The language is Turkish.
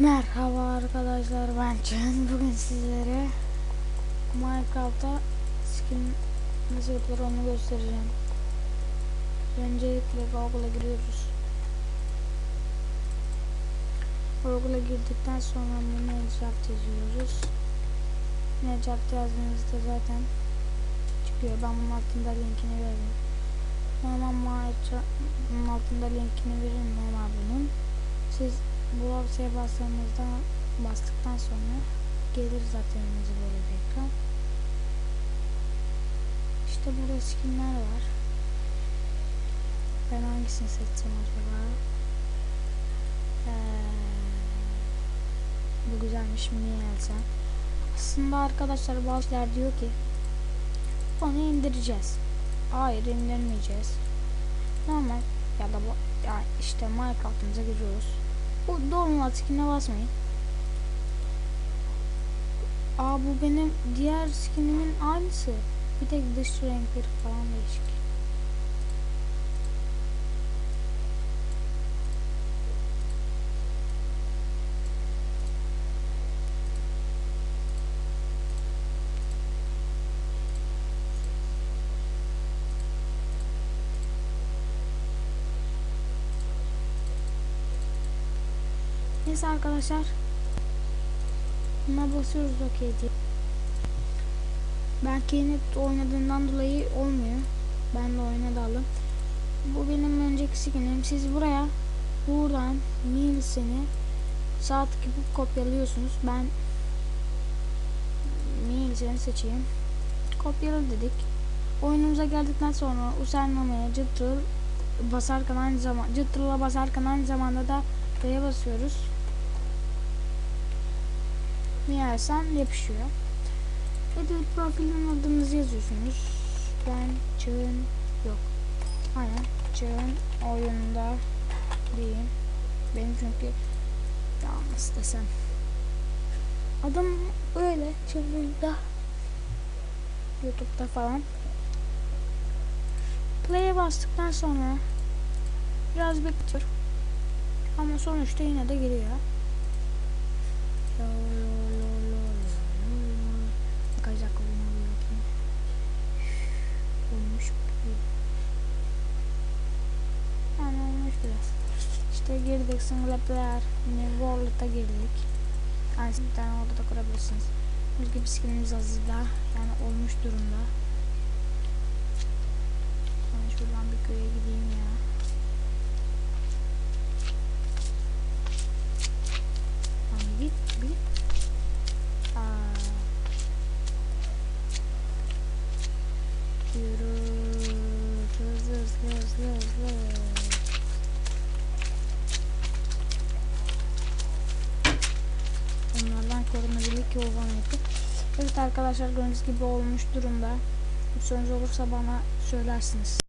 Merhaba arkadaşlar ben Can. Bugün sizlere Minecraft'ta skin nasıl yapılır onu göstereceğim. Öncelikle Google'a giriyoruz. Google'a girdikten sonra Minecraft yazıyoruz. Minecraft yazdığınızda zaten çıkıyor. Ben bunun altında linkini veririm. Normal Minecraft'ın altında linkini veririm normal bunun. Siz bu ortaya bastığınızda bastıktan sonra gelir zaten önünüze böyle bir ekran. İşte burada skinler var. Ben hangisini seçsem acaba? Ee, bu güzelmiş mi niye alsam? Aslında arkadaşlar bazılar diyor ki onu indireceğiz. Hayır indirmeyeceğiz. Normal ya da bu ya işte Minecraft'ımıza giriyoruz. Bu download skin'e basmayın. Aa bu benim diğer skinimin aynısı. Bir tek dış renkleri falan değişik. Neyse arkadaşlar. Buna basıyoruz OK diye. Belki yeni oynadığından dolayı olmuyor. Ben de oynadım. Bu benim önceki skinim. Siz buraya buradan Milsen'i sağ tık yapıp kopyalıyorsunuz. Ben Milsen'i seçeyim. Kopyala dedik. Oyunumuza geldikten sonra usernameye cıttır basarken aynı zaman cıttırla basarken aynı zamanda da D'ye basıyoruz. Meğersem yapışıyor. Edit profilin adınızı yazıyorsunuz. Ben Çağın yok. Aynen Çağın oyunda diyeyim. Benim çünkü ya nasıl desem. Adım öyle Çağın'da Youtube'da falan. Play'e bastıktan sonra biraz bekliyor. Ama sonuçta yine de giriyor. Kaç İşte girdik single player. Yine World'a girdik. Yani bir tane orada da kurabilirsiniz. Biz gibi skinimiz hazırda. Yani olmuş durumda. Ben şuradan bir köye gideyim ya. Lan git bir. Aa. Yürü. Hızlı hızlı hızlı hızlı. Ki yapıp. Evet arkadaşlar gördüğünüz gibi olmuş durumda. Bir sorunuz olursa bana söylersiniz.